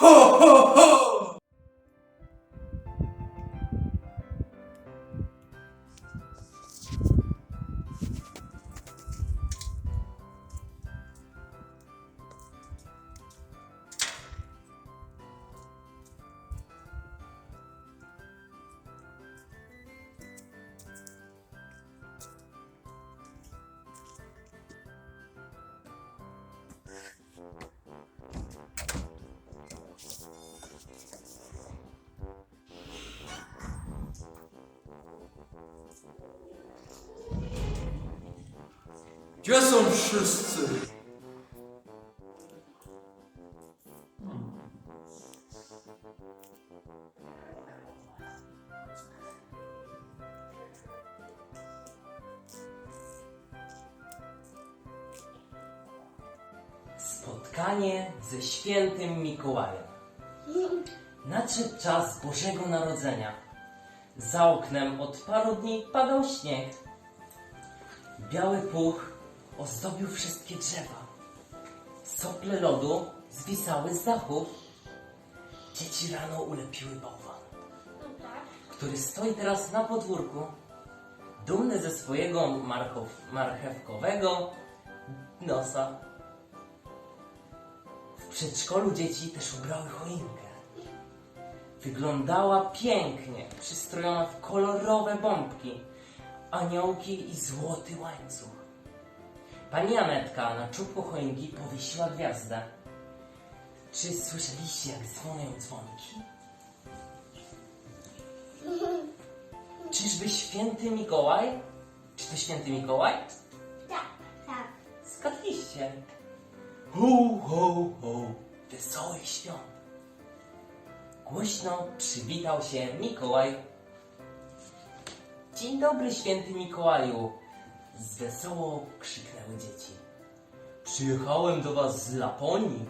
Ho, ho, ho! Gdzie są wszyscy? Spotkanie ze świętym Mikołajem. Nadszedł czas Bożego Narodzenia. Za oknem od paru dni padał śnieg. Biały puch ozdobił wszystkie drzewa. Sople lodu zwisały z dachów. Dzieci rano ulepiły bałwan, który stoi teraz na podwórku. Dumny ze swojego marchow, marchewkowego nosa. W przedszkolu dzieci też ubrały choinkę. Wyglądała pięknie, przystrojona w kolorowe bombki, aniołki i złoty łańcuch. Pani Anetka na czubku choinki powiesiła gwiazdę. Czy słyszeliście, jak dzwonią dzwonki? Czyżby święty Mikołaj? Czy to święty Mikołaj? Tak, tak. Zgadliście. Ho, ho, ho, wesołych świąt. Głośno przywitał się Mikołaj. Dzień dobry, święty Mikołaju. Z wesoło krzyknęły dzieci. Przyjechałem do was z Laponii.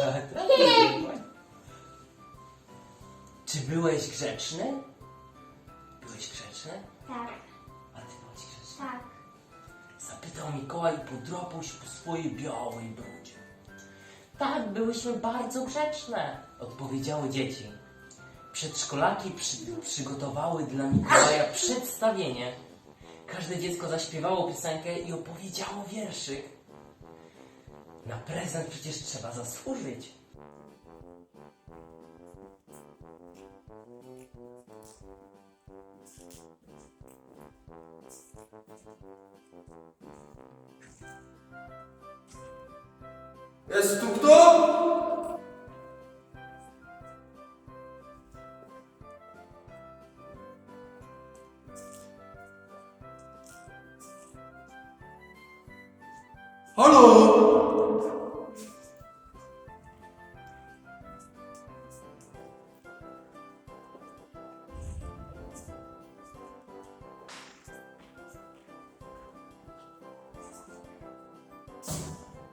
Zapomnij! Czy byłeś grzeczny? Byłeś grzeczny? Tak, A ty byłeś grzeczny? tak. Zapytał Mikołaj i podropał się po swojej białej brudzie. Tak, byłyśmy bardzo grzeczne, odpowiedziały dzieci. Przedszkolaki przy, przygotowały dla Mikołaja przedstawienie. Każde dziecko zaśpiewało piosenkę i opowiedziało wierszyk. Na prezent przecież trzeba zasłużyć. Jest tu kto? Halo?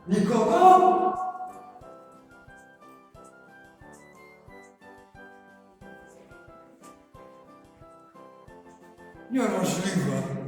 Nikogo? Niemożliwe.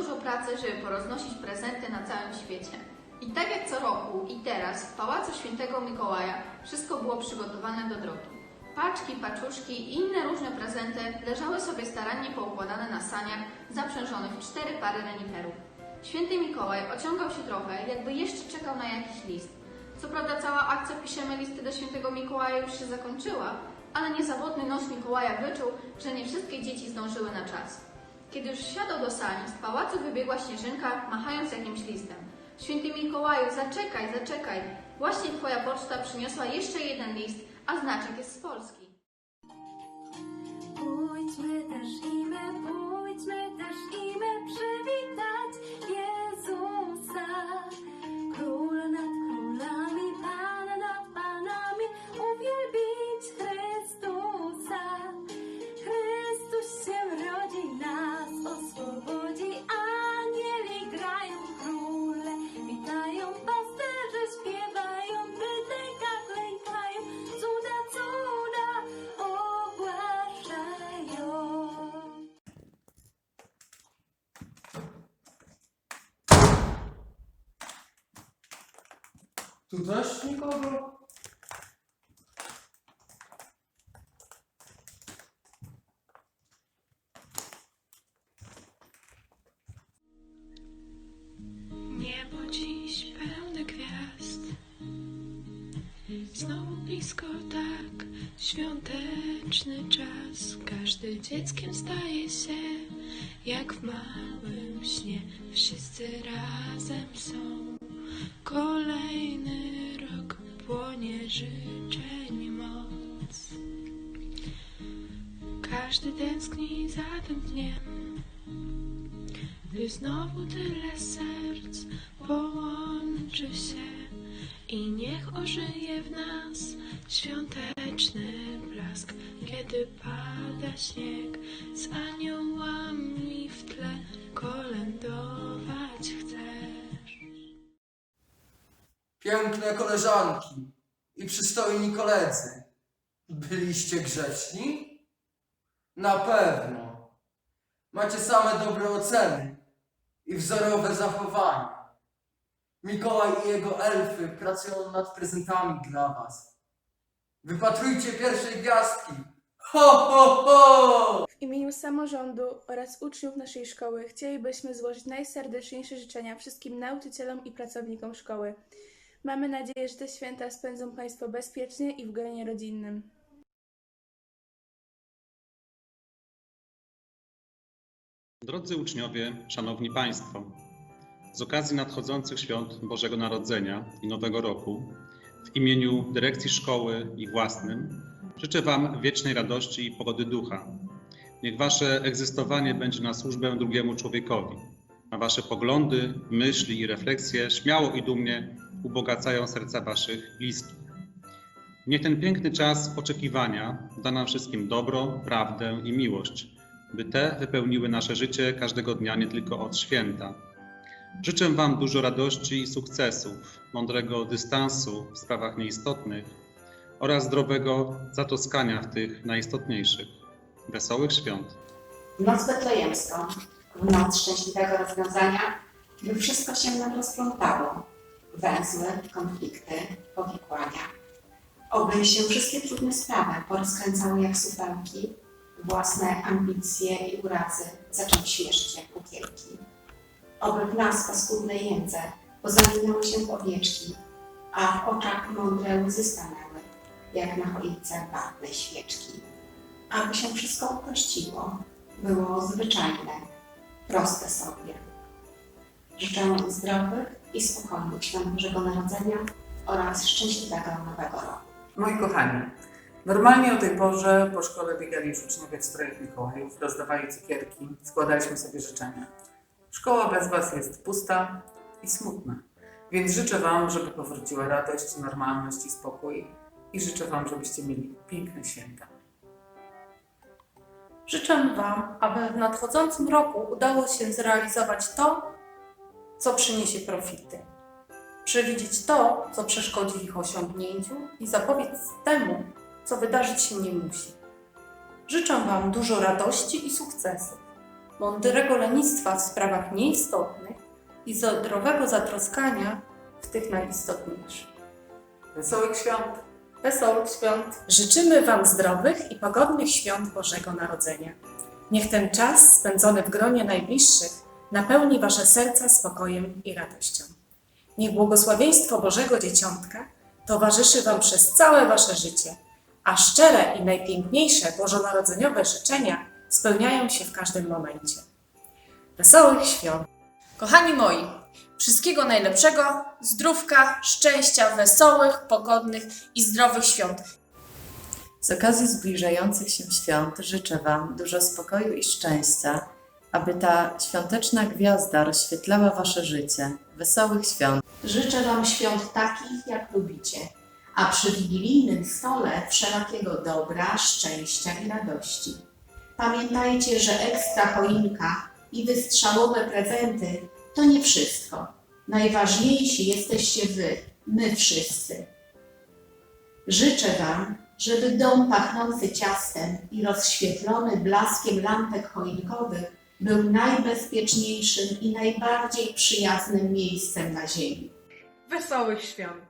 Dużo pracy, żeby poroznosić prezenty na całym świecie. I tak jak co roku i teraz w Pałacu Świętego Mikołaja wszystko było przygotowane do drogi. Paczki, paczuszki i inne różne prezenty leżały sobie starannie poukładane na saniach zaprzężonych w cztery pary reniferów. Święty Mikołaj ociągał się trochę, jakby jeszcze czekał na jakiś list. Co prawda cała akcja Piszemy listy do Świętego Mikołaja już się zakończyła, ale niezawodny nos Mikołaja wyczuł, że nie wszystkie dzieci zdążyły na czas. Kiedy już wsiadał do sali, z pałacu wybiegła Śnieżynka, machając jakimś listem. Święty Mikołaju, zaczekaj, zaczekaj. Właśnie twoja poczta przyniosła jeszcze jeden list, a znaczek jest z Polski. Pójdźmy też i my, pójdźmy Tu też nikogo? Niebo dziś pełne gwiazd. Znowu blisko tak, świąteczny czas. Każdy dzieckiem staje się, jak w małym śnie. Wszyscy razem są. Życzeń moc. Każdy tęskni za tym dniem. Gdy znowu tyle serc połączy się i niech ożyje w nas świąteczny blask, kiedy pada śnieg z aniołami w tle kolędować chcesz. Piękne koleżanki i przystojni koledzy. Byliście grzeczni? Na pewno. Macie same dobre oceny i wzorowe zachowania. Mikołaj i jego elfy pracują nad prezentami dla was. Wypatrujcie pierwszej gwiazdki. Ho, ho, ho! W imieniu samorządu oraz uczniów naszej szkoły chcielibyśmy złożyć najserdeczniejsze życzenia wszystkim nauczycielom i pracownikom szkoły. Mamy nadzieję, że te święta spędzą Państwo bezpiecznie i w gronie rodzinnym. Drodzy uczniowie, szanowni państwo, z okazji nadchodzących świąt Bożego Narodzenia i Nowego Roku, w imieniu dyrekcji szkoły i własnym, życzę Wam wiecznej radości i pogody ducha. Niech Wasze egzystowanie będzie na służbę drugiemu człowiekowi, a Wasze poglądy, myśli i refleksje śmiało i dumnie ubogacają serca Waszych bliskich. Niech ten piękny czas oczekiwania da nam wszystkim dobro, prawdę i miłość, by te wypełniły nasze życie każdego dnia, nie tylko od święta. Życzę Wam dużo radości i sukcesów, mądrego dystansu w sprawach nieistotnych oraz zdrowego zatoskania w tych najistotniejszych. Wesołych świąt! Noc betlejemską, noc szczęśliwego rozwiązania, by wszystko się nam rozplątało. Węzły, konflikty, powikłania. Oby się wszystkie trudne sprawy porozkręcały jak supełki, własne ambicje i urazy zaczęły śmieszyć jak kukielki. Oby w nas paskudne jędze pozaminały się w owieczki, a w oczach mądre łzy stanęły, jak na choince barwnej świeczki. Aby się wszystko uprościło, było zwyczajne, proste sobie. Życzę zdrowych i spokojnych świąt Bożego Narodzenia oraz szczęśliwego Nowego Roku. Moi kochani, normalnie o tej porze po szkole biegali już uczniowie w strojach Mikołajów, rozdawali cukierki, składaliśmy sobie życzenia. Szkoła bez Was jest pusta i smutna, więc życzę Wam, żeby powróciła radość, normalność i spokój i życzę Wam, żebyście mieli piękne święta. Życzę Wam, aby w nadchodzącym roku udało się zrealizować to, co przyniesie profity. Przewidzieć to, co przeszkodzi w ich osiągnięciu i zapobiec temu, co wydarzyć się nie musi. Życzę Wam dużo radości i sukcesów, mądrego lenistwa w sprawach nieistotnych i zdrowego zatroskania w tych najistotniejszych. Wesołych świąt! Wesołych świąt! Życzymy Wam zdrowych i pogodnych świąt Bożego Narodzenia. Niech ten czas spędzony w gronie najbliższych napełni Wasze serca spokojem i radością. Niech błogosławieństwo Bożego Dzieciątka towarzyszy Wam przez całe Wasze życie, a szczere i najpiękniejsze bożonarodzeniowe życzenia spełniają się w każdym momencie. Wesołych świąt! Kochani moi, wszystkiego najlepszego, zdrówka, szczęścia, wesołych, pogodnych i zdrowych świąt. Z okazji zbliżających się świąt życzę Wam dużo spokoju i szczęścia, aby ta świąteczna gwiazda rozświetlała Wasze życie. Wesołych świąt! Życzę Wam świąt takich, jak lubicie, a przy wigilijnym stole wszelakiego dobra, szczęścia i radości. Pamiętajcie, że ekstra choinka i wystrzałowe prezenty to nie wszystko. Najważniejsi jesteście Wy, my wszyscy. Życzę Wam, żeby dom pachnący ciastem i rozświetlony blaskiem lampek choinkowych był najbezpieczniejszym i najbardziej przyjaznym miejscem na ziemi. Wesołych świąt!